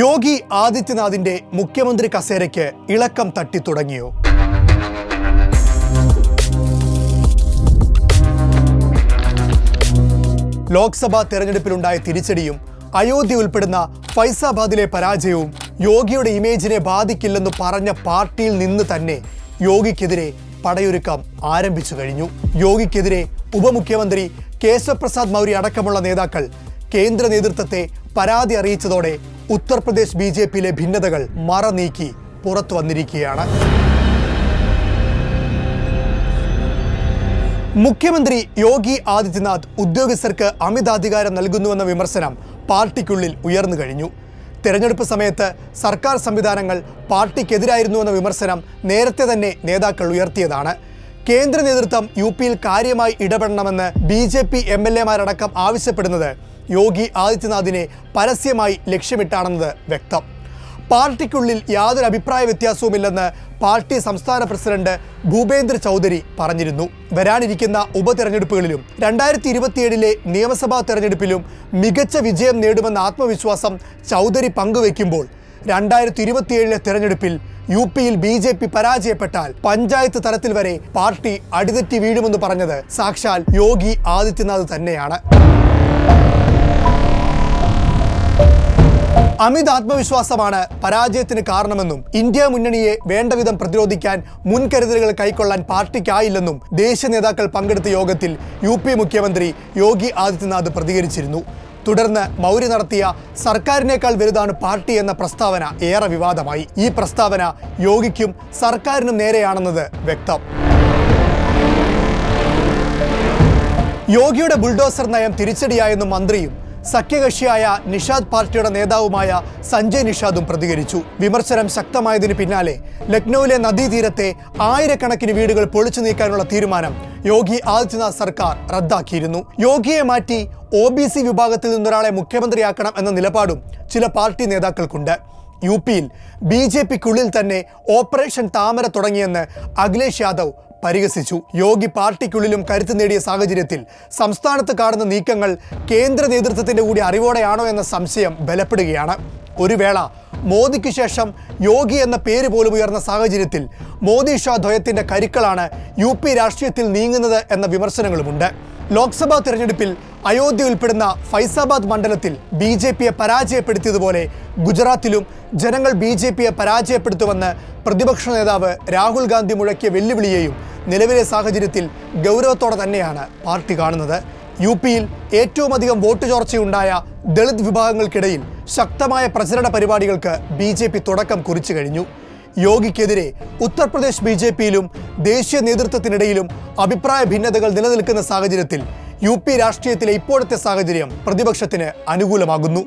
യോഗി ആദിത്യനാഥിന്റെ മുഖ്യമന്ത്രി കസേരയ്ക്ക് ഇളക്കം തട്ടി തുടങ്ങിയോ? ലോക്സഭാ തെരഞ്ഞെടുപ്പിലുണ്ടായ തിരിച്ചടിയും അയോധ്യ ഉൾപ്പെടുന്ന ഫൈസാബാദിലെ പരാജയവും യോഗിയുടെ ഇമേജിനെ ബാധിക്കില്ലെന്ന് പറഞ്ഞ പാർട്ടിയിൽ നിന്ന് തന്നെ യോഗിക്കെതിരെ പടയൊരുക്കം ആരംഭിച്ചു കഴിഞ്ഞു. യോഗിക്കെതിരെ ഉപമുഖ്യമന്ത്രി കേശവപ്രസാദ് മൗര്യ അടക്കമുള്ള നേതാക്കൾ കേന്ദ്ര നേതൃത്വത്തെ പരാതി അറിയിച്ചതോടെ ഉത്തർപ്രദേശ് ബി ജെ പിയിലെ ഭിന്നതകൾ മറ നീക്കി പുറത്തു വന്നിരിക്കുകയാണ്. മുഖ്യമന്ത്രി യോഗി ആദിത്യനാഥ് ഉദ്യോഗസ്ഥർക്ക് അമിതാധികാരം നൽകുന്നുവെന്ന വിമർശനം പാർട്ടിക്കുള്ളിൽ ഉയർന്നു കഴിഞ്ഞു. തെരഞ്ഞെടുപ്പ് സമയത്ത് സർക്കാർ സംവിധാനങ്ങൾ പാർട്ടിക്കെതിരായിരുന്നുവെന്ന വിമർശനം നേരത്തെ തന്നെ നേതാക്കൾ ഉയർത്തിയതാണ്. കേന്ദ്ര നേതൃത്വം യു പിയിൽ കാര്യമായി ഇടപെടണമെന്ന് B J P M L എമാരടക്കം ആവശ്യപ്പെടുന്നത് യോഗി ആദിത്യനാഥിനെ പരസ്യമായി ലക്ഷ്യമിട്ടാണെന്നത് വ്യക്തം. പാർട്ടിക്കുള്ളിൽ യാതൊരു അഭിപ്രായ വ്യത്യാസവുമില്ലെന്ന് പാർട്ടി സംസ്ഥാന പ്രസിഡന്റ് ഭൂപേന്ദ്ര ചൗധരി പറഞ്ഞിരുന്നു. വരാനിരിക്കുന്ന ഉപതെരഞ്ഞെടുപ്പുകളിലും രണ്ടായിരത്തി ഇരുപത്തിയേഴിലെ നിയമസഭാ തെരഞ്ഞെടുപ്പിലും മികച്ച വിജയം നേടുമെന്ന ആത്മവിശ്വാസം ചൗധരി പങ്കുവയ്ക്കുമ്പോൾ രണ്ടായിരത്തി ഇരുപത്തിയേഴിലെ തെരഞ്ഞെടുപ്പിൽ യു പിയിൽ ബി ജെ പി പരാജയപ്പെട്ടാൽ പഞ്ചായത്ത് തലത്തിൽ വരെ പാർട്ടി അടിതെറ്റി വീഴുമെന്ന് പറഞ്ഞത് സാക്ഷാൽ യോഗി ആദിത്യനാഥ് തന്നെയാണ്. അമിത ആത്മവിശ്വാസമാണ് പരാജയത്തിന് കാരണമെന്നും ഇന്ത്യ മുന്നണിയെ വേണ്ടവിധം പ്രതിരോധിക്കാൻ മുൻകരുതലുകൾ കൈക്കൊള്ളാൻ പാർട്ടിക്കായില്ലെന്നും ദേശീയ നേതാക്കൾ പങ്കെടുത്ത യോഗത്തിൽ യു മുഖ്യമന്ത്രി യോഗി ആദിത്യനാഥ് പ്രതികരിച്ചിരുന്നു. തുടർന്ന് മൗര്യ നടത്തിയ സർക്കാരിനേക്കാൾ വലുതാണ് പാർട്ടി എന്ന പ്രസ്താവന ഏറെ വിവാദമായി. ഈ പ്രസ്താവന യോഗിക്കും സർക്കാരിനും നേരെയാണെന്നത് വ്യക്തം. യോഗിയുടെ ബുൾഡോസർ നയം തിരിച്ചടിയായെന്നും മന്ത്രിയും സഖ്യകക്ഷിയായ നിഷാദ് പാർട്ടിയുടെ നേതാവുമായ സഞ്ജയ് നിഷാദും പ്രതികരിച്ചു. വിമർശനം ശക്തമായതിനു പിന്നാലെ ലക്നൌവിലെ നദീതീരത്തെ ആയിരക്കണക്കിന് വീടുകൾ പൊളിച്ചു നീക്കാനുള്ള തീരുമാനം യോഗി ആദിത്യനാഥ് സർക്കാർ റദ്ദാക്കിയിരുന്നു. യോഗിയെ മാറ്റി ഒ ബി സി വിഭാഗത്തിൽ നിന്നൊരാളെ മുഖ്യമന്ത്രിയാക്കണം എന്ന നിലപാടും ചില പാർട്ടി നേതാക്കൾക്കുണ്ട്. യു പിയിൽ ബി ജെ പിക്കുള്ളിൽ തന്നെ ഓപ്പറേഷൻ താമര തുടങ്ങിയെന്ന് അഖിലേഷ് യാദവ് പരിഹസിച്ചു. യോഗി പാർട്ടിക്കുള്ളിലും കരുത്ത് നേടിയ സാഹചര്യത്തിൽ സംസ്ഥാനത്ത് കാണുന്ന നീക്കങ്ങൾ കേന്ദ്ര നേതൃത്വത്തിന്റെ കൂടി അറിവോടെയാണോ എന്ന സംശയം ബലപ്പെടുകയാണ്. ഒരു വേള മോദിക്ക് ശേഷം യോഗി എന്ന പേര് പോലും ഉയർന്ന സാഹചര്യത്തിൽ മോദി ഷാ ദ്വയത്തിന്റെ കരുക്കളാണ് യു പി രാഷ്ട്രീയത്തിൽ നീങ്ങുന്നത് എന്ന വിമർശനങ്ങളുമുണ്ട്. ലോക്സഭാ തിരഞ്ഞെടുപ്പിൽ അയോധ്യ ഉൾപ്പെടുന്ന ഫൈസാബാദ് മണ്ഡലത്തിൽ ബി ജെ പിയെ പരാജയപ്പെടുത്തിയതുപോലെ ഗുജറാത്തിലും ജനങ്ങൾ ബി ജെ പിയെ പരാജയപ്പെടുത്തുമെന്ന് പ്രതിപക്ഷ നേതാവ് രാഹുൽ ഗാന്ധി മുഴക്കിയ വെല്ലുവിളിയെയും നിലവിലെ സാഹചര്യത്തിൽ ഗൗരവത്തോടെ തന്നെയാണ് പാർട്ടി കാണുന്നത്. യു പിയിൽ ഏറ്റവും അധികം വോട്ട് ചോർച്ചയുണ്ടായ ദളിത് വിഭാഗങ്ങൾക്കിടയിൽ ശക്തമായ പ്രചരണ പരിപാടികൾക്ക് ബി ജെ പി തുടക്കം കുറിച്ചു കഴിഞ്ഞു. യോഗിക്കെതിരെ ഉത്തർപ്രദേശ് ബി ജെ പിയിലും ദേശീയ നേതൃത്വത്തിനിടയിലും അഭിപ്രായ ഭിന്നതകൾ നിലനിൽക്കുന്ന സാഹചര്യത്തിൽ യു പി രാഷ്ട്രീയത്തിലെ ഇപ്പോഴത്തെ സാഹചര്യം പ്രതിപക്ഷത്തിന് അനുകൂലമാകുന്നു.